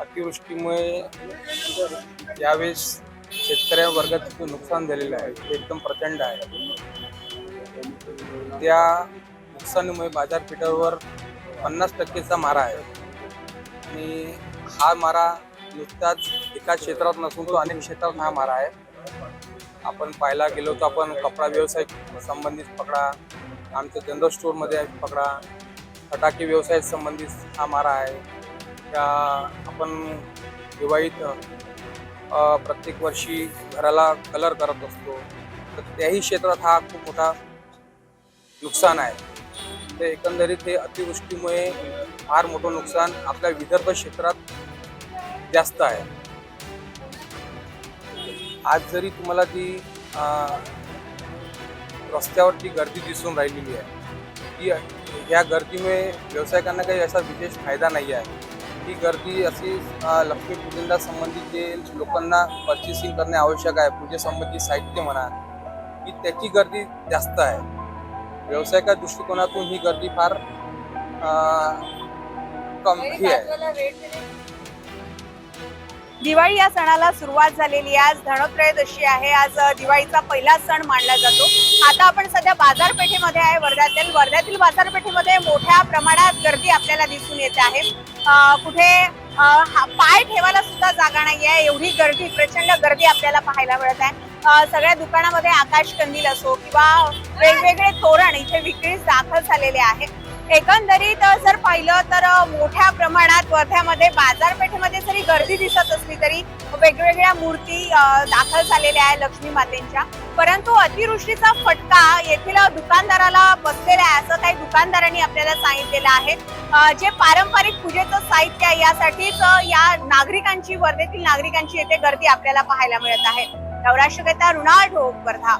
अतिवृष्टीमुळे यावेळेस शेतकऱ्या वर्गात जे नुकसान झालेलं आहे. ते एकदम प्रचंड आहे. त्या नुकसानीमुळे बाजारपेठावर पन्नास टक्केचा मारा आहे. आणि हा मारा नुकताच एका क्षेत्रात नसून तो अनेक क्षेत्रात हा मारा आहे. आपण पाहायला गेलो तर आपण कपडा व्यवसाय संबंधित पकडा आमच्या जनरल स्टोअरमध्ये पकडा फटाके व्यवसाय संबंधित हा मारा आहे. त्या आपण दिवाळीत प्रत्येक वर्षी घराला कलर करत असतो. तर त्याही क्षेत्रात हा खूप मोठा नुकसान आहे. ते एकंदरीत हे अतिवृष्टीमुळे फार मोठं नुकसान आपल्या विदर्भ क्षेत्रात जास्त आहे. आज जरी तुम्हाला ती रस्त्यावरती गर्दी दिसून राहिलेली आहे ती या गर्दीमुळे व्यावसायिकांना काही असा विशेष फायदा नाही आहे. ही गर्दी अशी लक्ष्मीपूजनला संबंधित जे लोकांना पर्चेसिंग करणे आवश्यक आहे पूजेसंबंधित साहित्य म्हणा की त्याची गर्दी जास्त आहे. व्यावसायिका दृष्टिकोनातून ही गर्दी फार कम ही आहे. दिवाळी या सणाला सुरुवात झालेली आहे. आज धनत्रयोदशी आहे. आज दिवाळीचा पहिला सण मानला जातो. आता आपण सध्या बाजारपेठेमध्ये आहे. वर्ध्यातील वर्ध्यातील बाजारपेठेमध्ये मोठ्या प्रमाणात गर्दी आपल्याला दिसून येते आहे. कुठे हा- पाय ठेवायला सुद्धा जागा नाही आहे एवढी गर्दी प्रचंड गर्दी आपल्याला पाहायला मिळत आहे. सगळ्या दुकानामध्ये आकाश कंदील असो किंवा वेगवेगळे तोरण इथे विक्रीस दाखल झालेले आहे एकंदरीत जर पाहिलं तर मोठ्या प्रमाणात वर्ध्यामध्ये बाजारपेठेमध्ये जरी गर्दी दिसत असली तरी वेगवेगळ्या मूर्ती दाखल झालेल्या आहे लक्ष्मी मातेंच्या. परंतु अतिवृष्टीचा फटका येथील दुकानदाराला बसलेला आहे. असं दुकानदारांनी आपल्याला सांगितलेलं आहे. जे पारंपरिक पूजेचं साहित्य आहे यासाठीच या नागरिकांची वर्धेतील नागरिकांची येथे गर्दी आपल्याला पाहायला मिळत आहे. नवराष्ट्रकथा रुणाळ ढोक वर्धा